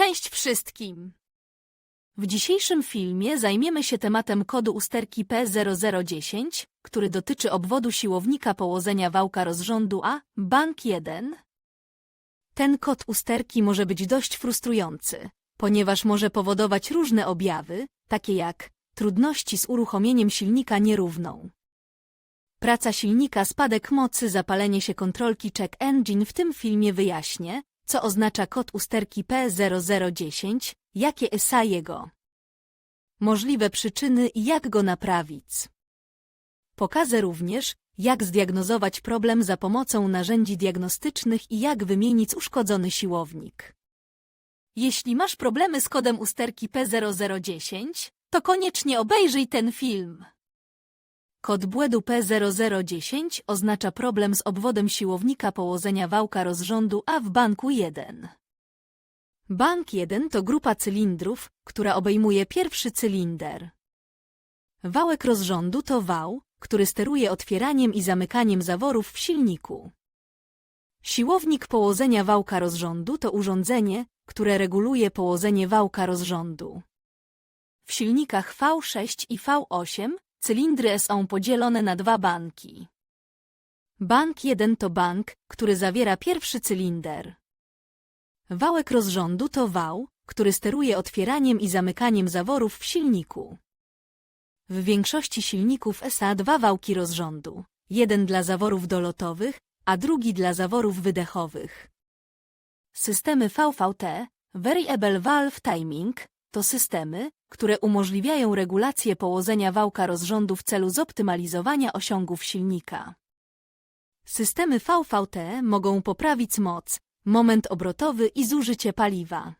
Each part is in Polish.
Cześć wszystkim! W dzisiejszym filmie zajmiemy się tematem kodu usterki P0010, który dotyczy obwodu siłownika położenia wałka rozrządu A, bank 1. Ten kod usterki może być dość frustrujący, ponieważ może powodować różne objawy, takie jak trudności z uruchomieniem silnika nierówną, praca silnika, spadek mocy, zapalenie się kontrolki check engine. W tym filmie wyjaśnię, co oznacza kod usterki P0010, jakie ESA jego, możliwe przyczyny i jak go naprawić. Pokażę również, jak zdiagnozować problem za pomocą narzędzi diagnostycznych i jak wymienić uszkodzony siłownik. Jeśli masz problemy z kodem usterki P0010, to koniecznie obejrzyj ten film. Kod błędu P0010 oznacza problem z obwodem siłownika położenia wałka rozrządu A w banku 1. Bank 1 to grupa cylindrów, która obejmuje pierwszy cylinder. Wałek rozrządu to wał, który steruje otwieraniem i zamykaniem zaworów w silniku. Siłownik położenia wałka rozrządu to urządzenie, które reguluje położenie wałka rozrządu. W silnikach V6 i V8 cylindry są podzielone na dwa banki. Bank 1 to bank, który zawiera pierwszy cylinder. Wałek rozrządu to wał, który steruje otwieraniem i zamykaniem zaworów w silniku. W większości silników SA dwa wałki rozrządu, jeden dla zaworów dolotowych, a drugi dla zaworów wydechowych. Systemy VVT, Variable Valve Timing, to systemy, które umożliwiają regulację położenia wałka rozrządu w celu zoptymalizowania osiągów silnika. Systemy VVT mogą poprawić moc, moment obrotowy i zużycie paliwa.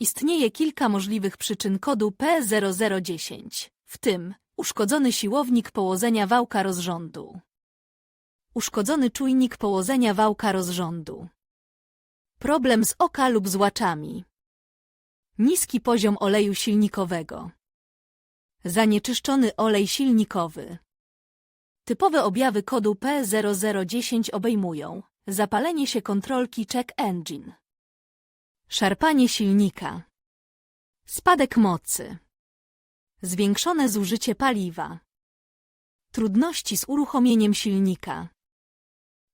Istnieje kilka możliwych przyczyn kodu P0010, w tym uszkodzony siłownik położenia wałka rozrządu, uszkodzony czujnik położenia wałka rozrządu, problem z oka lub z łaczami, niski poziom oleju silnikowego, zanieczyszczony olej silnikowy. Typowe objawy kodu P0010 obejmują zapalenie się kontrolki check engine, szarpanie silnika, spadek mocy, zwiększone zużycie paliwa, trudności z uruchomieniem silnika.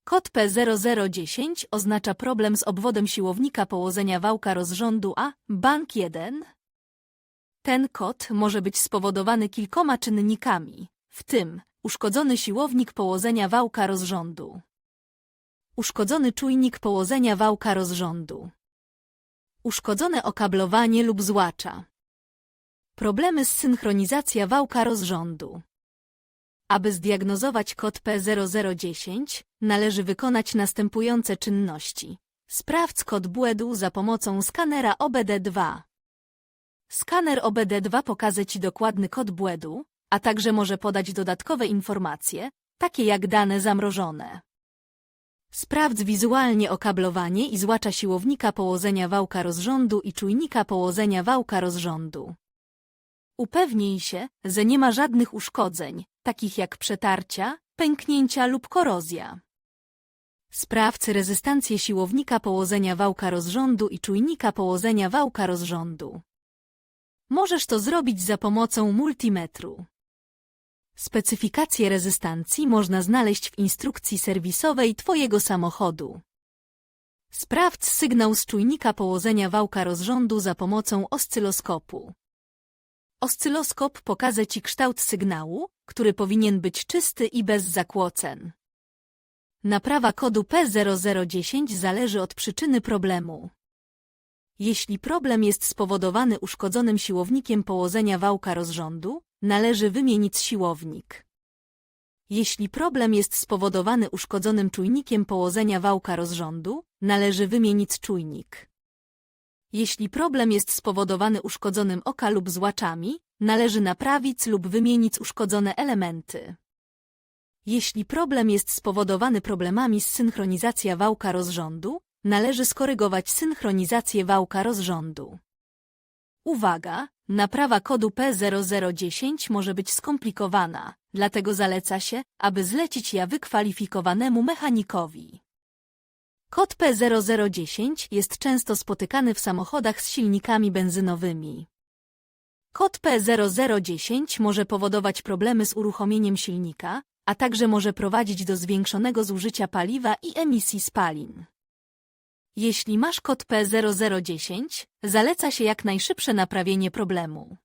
Kod P0010 oznacza problem z obwodem siłownika położenia wałka rozrządu A, bank 1. Ten kod może być spowodowany kilkoma czynnikami, w tym uszkodzony siłownik położenia wałka rozrządu, uszkodzony czujnik położenia wałka rozrządu, uszkodzone okablowanie lub złacza, problemy z synchronizacja wałka rozrządu. Aby zdiagnozować kod P0010, należy wykonać następujące czynności. Sprawdź kod błędu za pomocą skanera OBD2. Skaner OBD2 pokaże Ci dokładny kod błędu, a także może podać dodatkowe informacje, takie jak dane zamrożone. Sprawdź wizualnie okablowanie i złacza siłownika położenia wałka rozrządu i czujnika położenia wałka rozrządu. Upewnij się, że nie ma żadnych uszkodzeń, takich jak przetarcia, pęknięcia lub korozja. Sprawdź rezystancję siłownika położenia wałka rozrządu i czujnika położenia wałka rozrządu. Możesz to zrobić za pomocą multimetru. Specyfikację rezystancji można znaleźć w instrukcji serwisowej Twojego samochodu. Sprawdź sygnał z czujnika położenia wałka rozrządu za pomocą oscyloskopu. Oscyloskop pokaże Ci kształt sygnału, który powinien być czysty i bez zakłóceń. Naprawa kodu P0010 zależy od przyczyny problemu. Jeśli problem jest spowodowany uszkodzonym siłownikiem położenia wałka rozrządu, należy wymienić siłownik. Jeśli problem jest spowodowany uszkodzonym czujnikiem położenia wałka rozrządu, należy wymienić czujnik. Jeśli problem jest spowodowany uszkodzonym oka lub złaczami, należy naprawić lub wymienić uszkodzone elementy. Jeśli problem jest spowodowany problemami z synchronizacja wałka rozrządu, należy skorygować synchronizację wałka rozrządu. Uwaga! Naprawa kodu P0010 może być skomplikowana, dlatego zaleca się, aby zlecić ja wykwalifikowanemu mechanikowi. Kod P0010 jest często spotykany w samochodach z silnikami benzynowymi. Kod P0010 może powodować problemy z uruchomieniem silnika, a także może prowadzić do zwiększonego zużycia paliwa i emisji spalin. Jeśli masz kod P0010, zaleca się jak najszybsze naprawienie problemu.